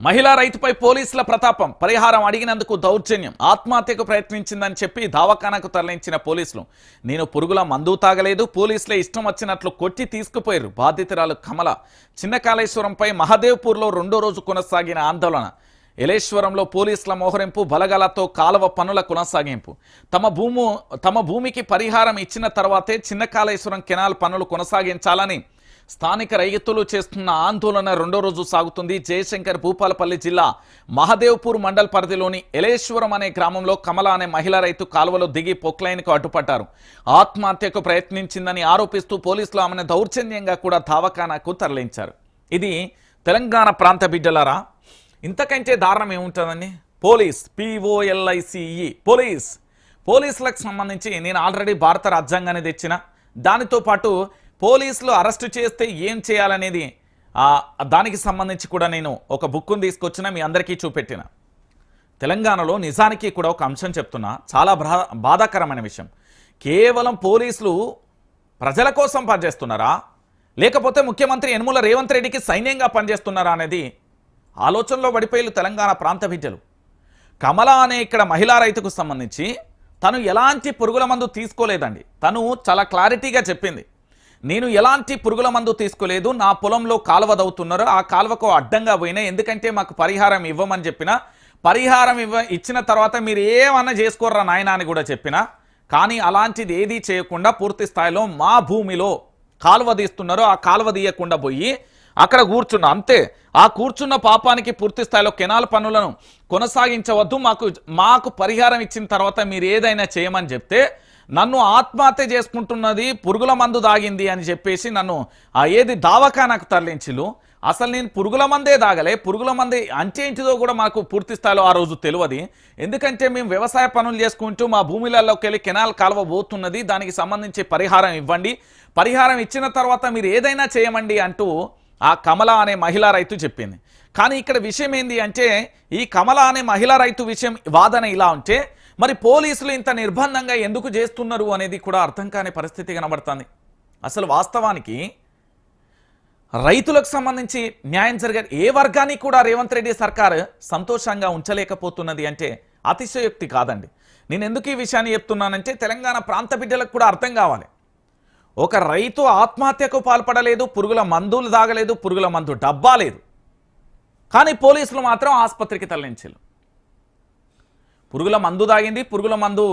మహిళా రైతుపై పోలీసుల ప్రతాపం పరిహారం అడిగినందుకు దౌర్జన్యం ఆత్మహత్యకు ప్రయత్నించిందని చెప్పి దావఖానాకు తరలించిన పోలీసులు నేను పురుగుల మందు తాగలేదు పోలీసులే ఇష్టం వచ్చినట్లు కొట్టి తీసుకుపోయారు బాధితురాలు కమల చిన్న కాళేశ్వరంపై మహదేవ్పూర్లో రెండో రోజు కొనసాగిన ఆందోళన. ఎలేశ్వరంలో పోలీసుల మోహరింపు బలగాలతో కాలువ పనుల కొనసాగింపు. తమ భూము తమ భూమికి పరిహారం ఇచ్చిన తర్వాతే చిన్న కాళేశ్వరం కెనాల్ పనులు కొనసాగించాలని స్థానిక రైతులు చేస్తున్న ఆందోళన రెండో రోజు సాగుతుంది. జయశంకర్ భూపాలపల్లి జిల్లా మహదేవ్పూర్ మండల్ పరిధిలోని ఎలేశ్వరం అనే గ్రామంలో కమల అనే మహిళా రైతు కాలువలో దిగి పొక్లైన్కు అడ్డుపడ్డారు. ఆత్మహత్యకు ప్రయత్నించిందని ఆరోపిస్తూ పోలీసులు ఆమెను దౌర్జన్యంగా కూడా దావఖానాకు తరలించారు. ఇది తెలంగాణ ప్రాంత బిడ్డలారా? ఇంతకంటే దారుణం ఏముంటుందండి? Police P O L I C E police. పోలీసులకు సంబంధించి నేను ఆల్రెడీ భారత రాజ్యాంగాన్ని తెచ్చిన. దానితో పాటు పోలీసులు అరెస్టు చేస్తే ఏం చేయాలనేది దానికి సంబంధించి కూడా నేను ఒక బుక్ను తీసుకొచ్చిన మీ అందరికీ చూపెట్టిన. తెలంగాణలో నిజానికి కూడా ఒక అంశం చెప్తున్నా. చాలా బాధాకరమైన విషయం. కేవలం పోలీసులు ప్రజల కోసం పనిచేస్తున్నారా? లేకపోతే ముఖ్యమంత్రి యనుమల రేవంత్ రెడ్డికి సైన్యంగా పనిచేస్తున్నారా అనేది ఆలోచనలో పడిపోయి తెలంగాణ ప్రాంత విద్యలు కమల అనే ఇక్కడ మహిళా రైతుకు సంబంధించి తను ఎలాంటి పురుగుల మందు తీసుకోలేదండి. తను చాలా క్లారిటీగా చెప్పింది. నేను ఎలాంటి పురుగుల మందు తీసుకోలేదు నా పొలంలో కాలువదవుతున్నారు ఆ కాలువకు అడ్డంగా పోయినా ఎందుకంటే మాకు పరిహారం ఇవ్వమని చెప్పిన పరిహారం ఇవ్వ ఇచ్చిన తర్వాత మీరు ఏమన్నా చేసుకోర్రా నాయనా అని కూడా చెప్పిన కానీ అలాంటిది ఏదీ చేయకుండా పూర్తి స్థాయిలో మా భూమిలో కాలువ తీస్తున్నారు ఆ కాలువ తీయకుండా పోయి అక్కడ కూర్చున్న అంతే. ఆ కూర్చున్న పాపానికి పూర్తి స్థాయిలో కెనాల్ పనులను కొనసాగించవద్దు మాకు మాకు పరిహారం ఇచ్చిన తర్వాత మీరు ఏదైనా చేయమని చెప్తే నన్ను ఆత్మహత్య చేసుకుంటున్నది పురుగుల మందు దాగింది అని చెప్పేసి నన్ను ఆ ఏది దావఖానాకు తరలించిలు అసలు నేను పురుగుల మందే దాగలే. పురుగుల మంది అంచె కూడా మాకు పూర్తి స్థాయిలో ఆ రోజు తెలియదు ఎందుకంటే మేము వ్యవసాయ పనులు చేసుకుంటూ మా భూమిలలోకి వెళ్ళి కెనాల్ కాలువ పోతున్నది. దానికి సంబంధించి పరిహారం ఇవ్వండి. పరిహారం ఇచ్చిన తర్వాత మీరు ఏదైనా చేయమండి అంటూ ఆ కమల అనే మహిళా రైతు చెప్పింది. కానీ ఇక్కడ విషయం ఏంది అంటే ఈ కమల అనే మహిళా రైతు విషయం వాదన ఇలా ఉంటే మరి పోలీసులు ఇంత నిర్బంధంగా ఎందుకు చేస్తున్నారు అనేది కూడా అర్థం కాని పరిస్థితి కనబడుతుంది. అసలు వాస్తవానికి రైతులకు సంబంధించి న్యాయం జరిగే ఏ వర్గానికి కూడా రేవంత్ రెడ్డి సర్కార్ సంతోషంగా ఉంచలేకపోతున్నది అంటే అతిశయోక్తి కాదండి. నేను ఎందుకు ఈ విషయాన్ని చెప్తున్నానంటే తెలంగాణ ప్రాంత బిడ్డలకు కూడా అర్థం కావాలి. ఒక రైతు ఆత్మహత్యకు పాల్పడలేదు పురుగుల మందులు దాగలేదు పురుగుల మందు డబ్బా లేదు. కానీ పోలీసులు మాత్రం ఆసుపత్రికి తరలించారు. పురుగుల మందు దాగింది పురుగుల మందు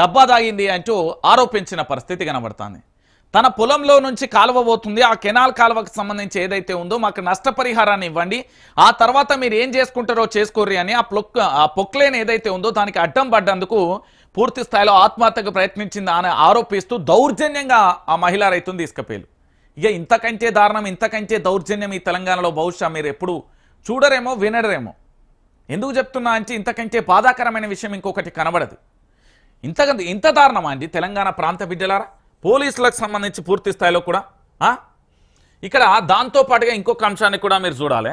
డబ్బా దాగింది అంటూ ఆరోపించిన పరిస్థితి కనబడుతుంది. తన పొలంలో నుంచి కాలువ పోతుంది ఆ కెనాల్ కాలువకు సంబంధించి ఏదైతే ఉందో మాకు నష్టపరిహారాన్ని ఇవ్వండి ఆ తర్వాత మీరు ఏం చేసుకుంటారో చేసుకోర్రి అని ఆ పొక్ ఆ పొక్లేన్ ఏదైతే ఉందో దానికి అడ్డం పడ్డందుకు పూర్తి స్థాయిలో ఆత్మహత్యకు ప్రయత్నించింది అని ఆరోపిస్తూ దౌర్జన్యంగా ఆ మహిళా రైతును తీసుకుపోయారు. ఇక ఇంతకంటే దారుణం ఇంతకంటే దౌర్జన్యం ఈ తెలంగాణలో బహుశా మీరు ఎప్పుడు చూడరేమో వినడరేమో ఎందుకు చెప్తున్నా అంటే ఇంతకంటే బాధాకరమైన విషయం ఇంకొకటి కనబడదు. ఇంతకంత ఇంత దారుణమా అండి తెలంగాణ ప్రాంత బిడ్డలారా? పోలీసులకు సంబంధించి పూర్తి స్థాయిలో కూడా ఇక్కడ దాంతో పాటుగా ఇంకొక అంశాన్ని కూడా మీరు చూడాలి.